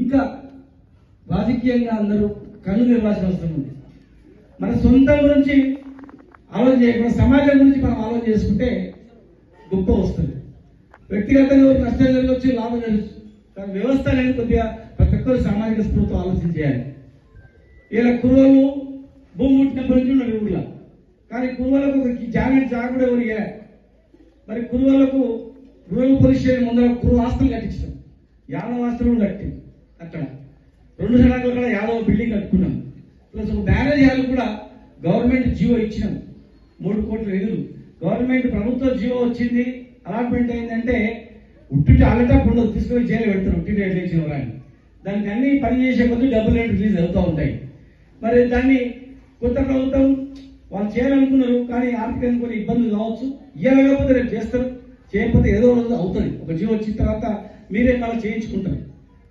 ఇంకా రాజకీయంగా అందరూ కళ్ళు తెరవాల్సిన అవసరం ఉంది. మన సొంతం గురించి ఆలోచన చేయకుండా సమాజం గురించి మనం ఆలోచన చేసుకుంటే గొప్ప వస్తుంది. వ్యక్తిగతంగా నష్టం జరగవచ్చు లాభం జరగచ్చు కానీ వ్యవస్థ అనేది కొద్దిగా ప్రతి ఒక్కరు సామాజిక స్ఫూర్తితో ఆలోచన చేయాలి ఇలా కురువలు భూమి పుట్టినప్పటి నుంచి ఉన్నారు ఊళ్ళో కానీ కురువలకు ఒక జాగ్రత్త జాగ్రత్త ఎవరిగా మరి కురువలకు రూరల్ పోలీస్ స్టేషన్ ముందర కురువ ఆస్తులు కట్టించడం. యాదవ ఆస్తులు కట్టి అక్కడ రెండు సడాకులు కూడా యాదవ బిల్డింగ్ కట్టుకున్నాం. ప్లస్ ఒక బ్యారేజ్ కూడా గవర్నమెంట్ జీవో ఇచ్చినాం. మూడు కోట్ల నిధులు. గవర్నమెంట్ ప్రభుత్వ జీవో వచ్చింది. అలాట్మెంట్ అయిందంటే ఉట్టిటి అలటప్ ఉండదు తీసుకొని జైలు పెడతారు ఉట్టిటి ఎట్లేసిన వాళ్ళని దానికి అన్ని పని చేసే కొద్ది డబ్బులు రేటు రిలీజ్ అవుతూ ఉంటాయి. మరి దాన్ని కొత్త ప్రభుత్వం వాళ్ళు చేయాలనుకున్నారు కానీ ఆర్థికంగా కొన్ని ఇబ్బందులు కావచ్చు. ఇవ్వలేకపోతే రేపు చేస్తారు. చేయకపోతే ఏదో రోజు అవుతుంది. ఒక జీవో వచ్చిన తర్వాత మీరే మళ్ళీ చేయించుకుంటారు.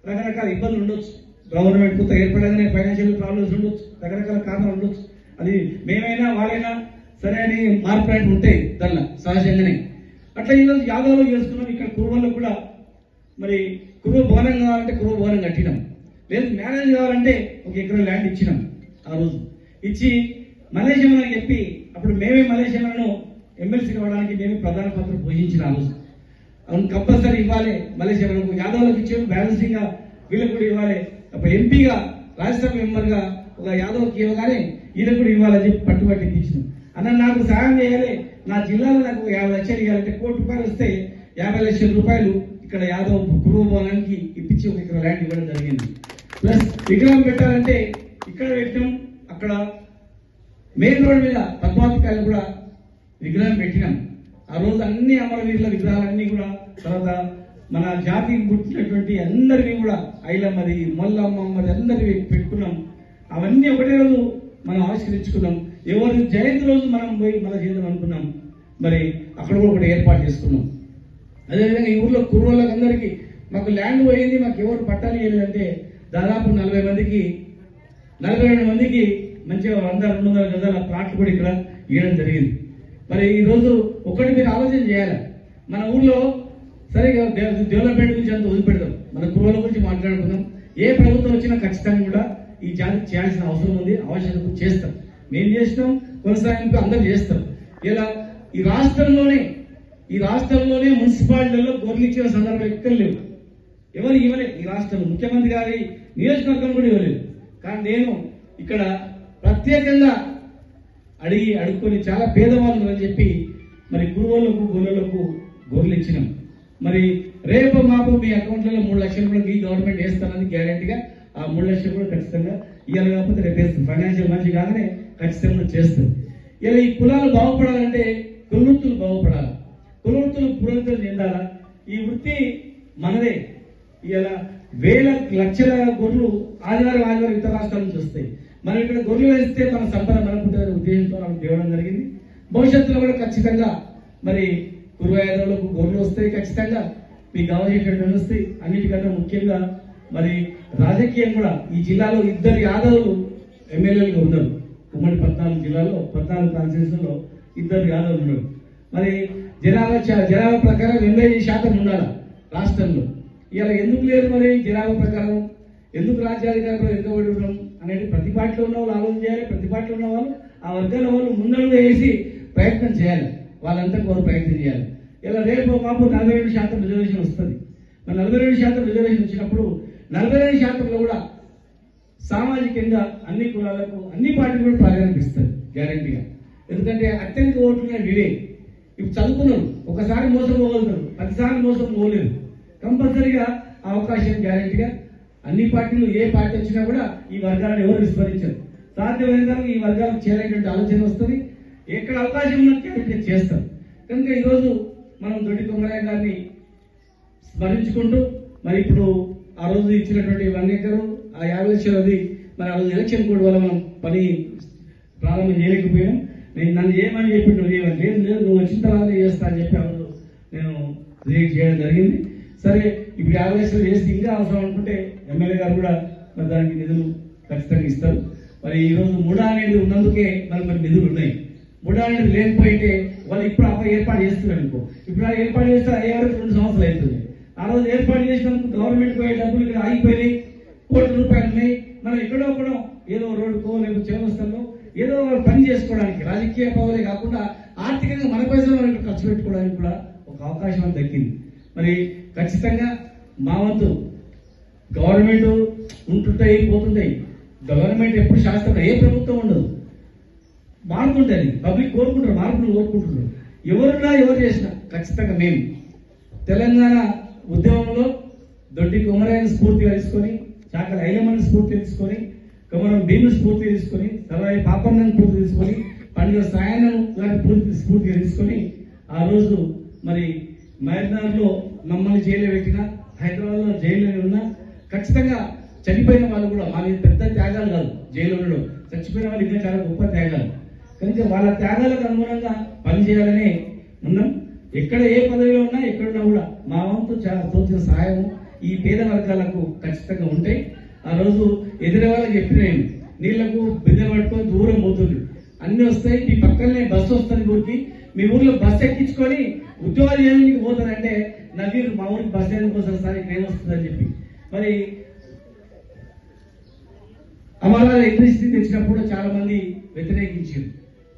రకరకాల ఇబ్బందులు ఉండొచ్చు. గవర్నమెంట్ కొత్త ఏర్పడగానే ఫైనాన్షియల్ ప్రాబ్లమ్స్ ఉండొచ్చు. రకరకాల కారణాలు ఉండొచ్చు. అది మేమైనా వాళ్ళైనా సరే అని మార్పు అనేవి ఉంటాయి దానిలో సహజంగానే. అట్లా ఈరోజు యాదవ్లో చేసుకున్నాం ఇక్కడ కురువల్లో కూడా మరి కురువ భవనం కావాలంటే కురువ భవనం కట్టినాం. లేదు మ్యారేజ్ కావాలంటే ఒక ఎకరం ల్యాండ్ ఇచ్చినాం ఆ రోజు. ఇచ్చి మలేషియా చెప్పి అప్పుడు మేమే మలేషియాలను ఎమ్మెల్సీ కావడానికి మేమే ప్రధాన పాత్ర పోషించిన ఆ రోజు. అవును కంపల్సరీ ఇవ్వాలి. మలేషియాలకు యాదవ్లకు ఇచ్చేది బ్యాలెన్సింగ్గా వీళ్ళకి కూడా ఇవ్వాలి. ఎంపీగా రాజ్యసభ మెంబర్గా ఒక యాదవ్కి ఇవ్వగానే ఈయనకు కూడా ఇవ్వాలని చెప్పి పట్టుబట్టి ఇప్పించిన. అన్న నాకు సహాయం చేయాలి. నా జిల్లాలో నాకు ఒక యాభై లక్షలు ఇవ్వాలంటే కోటి రూపాయలు వస్తే యాభై లక్షల రూపాయలు ఇక్కడ యాదవ్ కురువ భవనానికి ఇప్పించి ఒక ఇక్కడ ల్యాండ్ ఇవ్వడం జరిగింది. ప్లస్ విగ్రహం పెట్టాలంటే ఇక్కడ పెట్టినాం అక్కడ మెయిన్ రోడ్ మీద పద్మావతి కాయలు కూడా విగ్రహం పెట్టినాం. ఆ రోజు అన్ని అమరవీరుల విగ్రహాలన్నీ కూడా తర్వాత మన జాతికి పుట్టినటువంటి అందరివి కూడా ఐలమ్మది మొల్లమ్మది అందరివి పెట్టుకున్నాం. అవన్నీ ఒకటే రోజు మనం ఆవిష్కరించుకున్నాం. ఎవరి జయంతి రోజు మనం పోయి మన చేద్దాం అనుకున్నాం. మరి అక్కడ కూడా ఒకటి ఏర్పాటు చేసుకున్నాం. అదేవిధంగా ఈ ఊర్లో కుర్రోళ్ళకి అందరికీ మాకు ల్యాండ్ పోయింది మాకు ఎవరు పట్టాలి అంటే దాదాపు నలభై మందికి నలభై రెండు మందికి మంచిగా వంద రెండు వందల గదాల ప్లాట్లు కూడా ఇక్కడ ఇవ్వడం జరిగింది. మరి ఈ రోజు ఒకటి మీరు ఆలోచన చేయాలి. మన ఊళ్ళో సరిగా డెవలప్మెంట్ గురించి అంత వదిలిపెడదాం. మన గృహాల గురించి మాట్లాడుకుందాం. ఏ ప్రభుత్వం వచ్చినా ఖచ్చితంగా కూడా ఈ జాతి చేయాల్సిన అవసరం ఉంది ఆవశ్యకత చేస్తాం. మేము చేసినాం కొనసాగింపు అందరు చేస్తాం. ఇలా ఈ రాష్ట్రంలోనే ఈ రాష్ట్రంలోనే మున్సిపాలిటీలలో గొర్రెలు ఇచ్చిన సందర్భం ఎక్కడ లేవు. ఎవరు ఇవ్వలేదు. ఈ రాష్ట్రంలో ముఖ్యమంత్రి గారి నియోజకవర్గం కూడా ఇవ్వలేదు. కానీ నేను ఇక్కడ ప్రత్యేకంగా అడిగి అడుక్కొని చాలా పేదవాళ్ళు అని చెప్పి మరి గురువులకు గొర్రెలకు గొర్రెలు ఇచ్చినాం మరి రేపు మాపు మీ అకౌంట్లలో మూడు లక్షలు కూడా ఈ గవర్నమెంట్ వేస్తానని గ్యారంటీగా ఆ మూడు లక్షలు కూడా ఖచ్చితంగా ఇవ్వాలి కాకపోతే రేపు వేస్తుంది ఫైనాన్షియల్ మంచి కాగానే ఖచ్చితంగా చేస్తుంది ఇలా ఈ కులాలు బాగుపడాలంటే కులవృత్తులు బాగుపడాలి. కులవృత్తులు పురోగతులు చెందాలా? ఈ వృత్తి మనదే. ఇలా వేల లక్షల గొర్రెలు ఆదివారం ఆదివారం ఇతర రాష్ట్రాల నుంచి వస్తాయి. మనం ఇక్కడ గొర్రెలు వేస్తే మన సంపద మనకుంటుందనే ఉద్దేశంతో మనం తేవడం జరిగింది. భవిష్యత్తులో కూడా ఖచ్చితంగా మరి కురువాయాదవులకు గొర్రెలు వస్తాయి ఖచ్చితంగా మీ గవర్నమెంట్ వస్తాయి అన్నిటికన్నా ముఖ్యంగా మరి రాజకీయం కూడా ఈ జిల్లాలో ఇద్దరు యాదవులు ఎమ్మెల్యేలుగా ఉన్నారు. ఉమ్మడి పద్నాలుగు జిల్లాలో పద్నాలుగు కాన్స్టిట్యూషన్లో ఇద్దరు యాదవులు ఉన్నారు. మరి జనాభా జనాభా ప్రకారం ఎనభై శాతం ఉండాలి రాష్ట్రంలో. ఇలా ఎందుకు లేదు మరి జనాభా ప్రకారం? ఎందుకు రాజ్యాధికారంలో వెనుకబడి ఉండడం అనేది ప్రతి పార్టీలో ఉన్న వాళ్ళు ఆలోచన చేయాలి ప్రతి పార్టీలో ఉన్న వాళ్ళు ఆ వర్గాల వాళ్ళు ముందడుగు వేసి ప్రయత్నం చేయాలి. వాళ్ళంతా వారు ప్రయత్నం చేయాలి. ఇలా రేపు మాపు నలభై రెండు శాతం రిజర్వేషన్ వస్తుంది. మరి నలభై రెండు శాతం రిజర్వేషన్ వచ్చినప్పుడు నలభై రెండు శాతంలో కూడా సామాజికంగా అన్ని కులాలకు అన్ని పార్టీలు కూడా ప్రాధాన్యత ఇస్తారు గ్యారంటీగా ఎందుకంటే అత్యధిక ఓట్లు వీడే. ఇప్పుడు చదువుకున్నారు ఒకసారి మోసం పోగలుగుతారు పదిసార్లు మోసం పోలేదు కంపల్సరీగా ఆ అవకాశం గ్యారంటీగా అన్ని పార్టీలు ఏ పార్టీ వచ్చినా కూడా ఈ వర్గాలను ఎవరు విస్మరించారు. సాధ్యమైన ఈ వర్గాలకు చేరేటువంటి ఆలోచన వస్తుంది. ఎక్కడ అవకాశం ఉన్నది చేస్తాం కనుక ఈరోజు మనం దొడ్డి కొమరయ్య గారిని స్మరించుకుంటూ మరి ఇప్పుడు ఆ రోజు ఇచ్చినటువంటి వన్ ఎకరు ఆ యాభై లక్షలది మరి ఆ రోజు ఎలక్షన్ కోడ్ వల్ల మనం పని ప్రారంభం చేయలేకపోయాం. నేను నన్ను ఏమని చెప్పి నువ్వు చేయమని లేదు లేదు నువ్వు వచ్చిన తర్వాత చేస్తా అని చెప్పి ఆ రోజు నేను రిజెక్ట్ చేయడం జరిగింది. సరే ఇప్పుడు యాభై లక్షలు చేస్తే ఇంకా అవసరం అనుకుంటే ఎమ్మెల్యే గారు కూడా మరి దానికి నిధులు ఖచ్చితంగా ఇస్తారు. మరి ఈ రోజు ముడా అనేది ఉన్నందుకే మరి మరి నిధులు ఉన్నాయి. ముడా అనేది లేకపోయింటే వాళ్ళు ఇప్పుడు అప్పుడు ఏర్పాటు చేస్తున్నారు అనుకో. ఇప్పుడు ఆ ఏర్పాటు చేస్తే అయ్యే వరకు రెండు సంవత్సరాలు అవుతుంది. ఆ రోజు ఏర్పాటు చేసినందుకు గవర్నమెంట్ పోయే డబ్బులు ఇక్కడ ఆగిపోయినాయి. కోట్ల రూపాయలు ఉన్నాయి. మనం ఎక్కడో కూడా ఏదో రోడ్డుకో లేకపోతే చేవస్థల్లో ఏదో పని చేసుకోవడానికి రాజకీయ పవరే కాకుండా ఆర్థికంగా మన పైసలు మనం ఖర్చు పెట్టుకోవడానికి కూడా ఒక అవకాశం దక్కింది. మరి ఖచ్చితంగా మా వంతు గవర్నమెంట్ ఉంటుంటాయి పోతుంటాయి. గవర్నమెంట్ ఎప్పుడు శాస్త్రం ఏ ప్రభుత్వం ఉండదు. మారుకుంటుంది పబ్లిక్ కోరుకుంటారు మార్పులు కోరుకుంటున్నారు. ఎవరున్నా ఎవరు చేసినా ఖచ్చితంగా మేము తెలంగాణ ఉద్యమంలో దొడ్డి కుమరాయని స్ఫూర్తిగా తీసుకొని చాకల ఐలమ్మని స్ఫూర్తి తీసుకొని కుమరం భీముని స్ఫూర్తి తీసుకొని తర్వాత పాపన్నని స్ఫూర్తి తీసుకొని పండుగ సాయనం గారి పూర్తి స్ఫూర్తిగా తీసుకొని ఆ రోజు మరి మహబూబ్నగర్లో మమ్మల్ని జైల్లో పెట్టిన హైదరాబాద్లో జైల్లో ఉన్నా ఖచ్చితంగా చనిపోయిన వాళ్ళు కూడా మాది పెద్ద త్యాగాలు కాదు జైలు ఉండడం. చచ్చిపోయిన వాళ్ళు ఇంకా చాలా గొప్ప త్యాగాలు. కనుక వాళ్ళ త్యాగాలకు అనుగుణంగా పనిచేయాలని ఉన్నాం ఎక్కడ ఏ పదవిలో ఉన్నా ఎక్కడున్నా కూడా మా వంతు చాలా తోచిన సహాయం ఈ పేద వర్గాలకు ఖచ్చితంగా ఉంటాయి. ఆ రోజు ఎదురే వాళ్ళకి చెప్పిన నీళ్ళకు బిందె పట్టుకొని దూరం పోతుంది అన్ని వస్తాయి మీ పక్కనే బస్సు వస్తుంది ఊరికి. మీ ఊర్లో బస్సు ఎక్కించుకొని ఉద్యోగాలు చేయడానికి పోతారంటే నవీర్ మా ఊరికి బస్ ఎందుకు వస్తారు సార్ ఇక్కడ వస్తుందని చెప్పి. మరి అమరాల ఎలక్ట్రిసిటీ తెచ్చినప్పుడు చాలా మంది వ్యతిరేకించారు.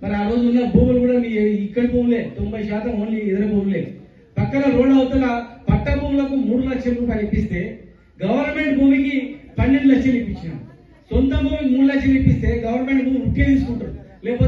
మరి ఆ రోజు ఉన్న భూములు కూడా మీ ఇక్కడ భూములే తొంభై శాతం ఓన్లీ ఎదుర భూములే. పక్కన రోడ్ అవతల పట్ట భూములకు మూడు లక్షల రూపాయలు ఇప్పిస్తే గవర్నమెంట్ భూమికి పన్నెండు లక్షలు ఇప్పించినాం సొంత భూమికి మూడు లక్షలు ఇప్పిస్తే గవర్నమెంట్ భూమి ఉట్టే తీసుకుంటారు. లేకపోతే